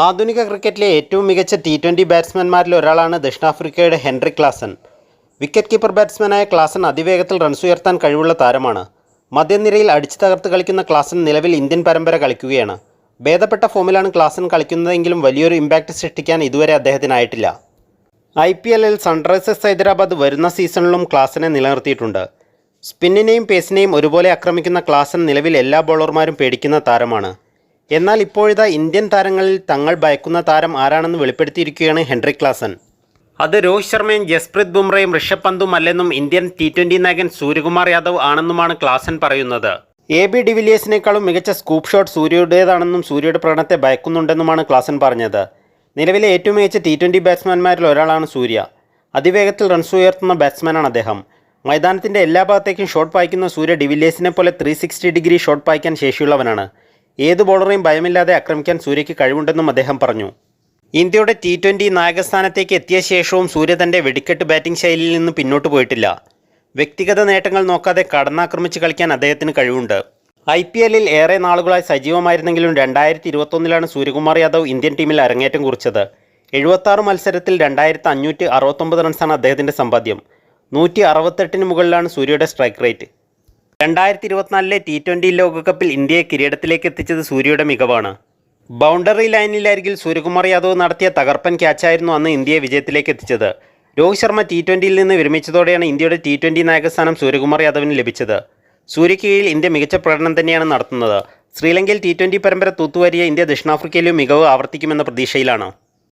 ആധുനിക ക്രിക്കറ്റിലെ ഏറ്റവും മികച്ച ടി ട്വന്റി ബാറ്റ്സ്മാൻമാരിൽ ഒരാളാണ് ദക്ഷിണാഫ്രിക്കയുടെ ഹെൻറി ക്ലാസൻ വിക്കറ്റ് കീപ്പർ ബാറ്റ്സ്മാനായ ക്ലാസൻ അതിവേഗത്തിൽ റൺസ് ഉയർത്താൻ കഴിവുള്ള താരമാണ്. മധ്യനിരയിൽ അടിച്ചു തകർത്ത് കളിക്കുന്ന ക്ലാസൻ നിലവിൽ ഇന്ത്യൻ പരമ്പര കളിക്കുകയാണ്. ഭേദപ്പെട്ട ഫോമിലാണ് ക്ലാസൻ കളിക്കുന്നതെങ്കിലും വലിയൊരു ഇമ്പാക്റ്റ് സൃഷ്ടിക്കാൻ ഇതുവരെ അദ്ദേഹത്തിനായിട്ടില്ല. ഐ പി എല്ലിൽ സൺറൈസേഴ്സ് ഹൈദരാബാദ് വരുന്ന സീസണിലും ക്ലാസനെ നിലനിർത്തിയിട്ടുണ്ട്. സ്പിന്നിനെയും പേസിനെയും ഒരുപോലെ ആക്രമിക്കുന്ന ക്ലാസൻ നിലവിൽ എല്ലാ ബോളർമാരും പേടിക്കുന്ന താരമാണ്. എന്നാൽ ഇപ്പോഴത്തെ ഇന്ത്യൻ താരങ്ങളിൽ തങ്ങൾ ഭയക്കുന്ന താരം ആരാണെന്ന് വെളിപ്പെടുത്തിയിരിക്കുകയാണ് ഹെൻറി ക്ലാസൻ അത് രോഹിത് ശർമ്മയും ജസ്പ്രീത് ബുംറയും ഋഷഭ് പന്തും അല്ലെന്നും ഇന്ത്യൻ ടി ട്വന്റി നായകൻ സൂര്യകുമാർ യാദവ് ആണെന്നുമാണ് ക്ലാസൻ പറയുന്നത്. എ ബി ഡിവിലിയേഴ്സിനേക്കാളും മികച്ച സ്കൂപ്പ് ഷോട്ട് സൂര്യയുടേതാണെന്നും സൂര്യയുടെ പ്രകടനത്തെ ഭയക്കുന്നുണ്ടെന്നുമാണ് ക്ലാസൻ പറഞ്ഞത്. നിലവിലെ ഏറ്റവും മികച്ച ടി ട്വന്റി ബാറ്റ്സ്മാൻമാരിൽ ഒരാളാണ് സൂര്യ. അതിവേഗത്തിൽ റൺസ് ഉയർത്തുന്ന ബാറ്റ്സ്മാനാണ് അദ്ദേഹം. മൈതാനത്തിന്റെ എല്ലാ ഭാഗത്തേക്കും ഷോട്ട് പായിക്കുന്ന സൂര്യ ഡിവില്ലേഴ്സിനെ പോലെ ത്രീ സിക്സ്റ്റി ഡിഗ്രി ഷോട്ട് പായിക്കാൻ ശേഷിയുള്ളവനാണ്. ഏത് ബോളറെയും ഭയമില്ലാതെ ആക്രമിക്കാൻ സൂര്യയ്ക്ക് കഴിവുണ്ടെന്നും അദ്ദേഹം പറഞ്ഞു. ഇന്ത്യയുടെ ടി ട്വന്റി നായകസ്ഥാനത്തേക്ക് എത്തിയ ശേഷവും സൂര്യ തന്റെ വെടിക്കെട്ട് ബാറ്റിംഗ് ശൈലിയിൽ നിന്ന് പിന്നോട്ട് പോയിട്ടില്ല. വ്യക്തിഗത നേട്ടങ്ങൾ നോക്കാതെ കടന്നാക്രമിച്ച് കളിക്കാൻ അദ്ദേഹത്തിന് കഴിവുണ്ട്. ഐ പി എല്ലിൽ ഏറെ നാളുകളായി സജീവമായിരുന്നെങ്കിലും രണ്ടായിരത്തി ഇരുപത്തൊന്നിലാണ് സൂര്യകുമാർ യാദവ് ഇന്ത്യൻ ടീമിൽ അരങ്ങേറ്റം കുറിച്ചത്. എഴുപത്താറ് മത്സരത്തിൽ രണ്ടായിരത്തി അഞ്ഞൂറ്റി അറുപത്തൊമ്പത് റൺസാണ് അദ്ദേഹത്തിന്റെ സമ്പാദ്യം. നൂറ്റി അറുപത്തെട്ടിന് മുകളിലാണ് സൂര്യയുടെ സ്ട്രൈക്ക് റേറ്റ് രണ്ടായിരത്തി ഇരുപത്തിനാലിലെ ടി ട്വന്റി ലോകകപ്പിൽ ഇന്ത്യയെ കിരീടത്തിലേക്ക് എത്തിച്ചത് സൂര്യയുടെ മികവാണ്. ബൗണ്ടറി ലൈനിലരികിൽ സൂര്യകുമാർ യാദവ് നടത്തിയ തകർപ്പൻ ക്യാച്ചായിരുന്നു അന്ന് ഇന്ത്യയെ വിജയത്തിലേക്ക് എത്തിച്ചത്. രോഹിത് ശർമ്മ ടി ട്വന്റിയിൽ നിന്ന് വിരമിച്ചതോടെയാണ് ഇന്ത്യയുടെ ടി ട്വന്റി നായകസ്ഥാനം സൂര്യകുമാർ യാദവിന് ലഭിച്ചത്. സൂര്യയ്ക്ക് കീഴിൽ ഇന്ത്യ മികച്ച പ്രകടനം തന്നെയാണ് നടത്തുന്നത്. ശ്രീലങ്കയിൽ ടി ട്വന്റി പരമ്പര തൂത്തുവാരിയ ഇന്ത്യ ദക്ഷിണാഫ്രിക്കയിലും മികവ് ആവർത്തിക്കുമെന്ന പ്രതീക്ഷയിലാണ്.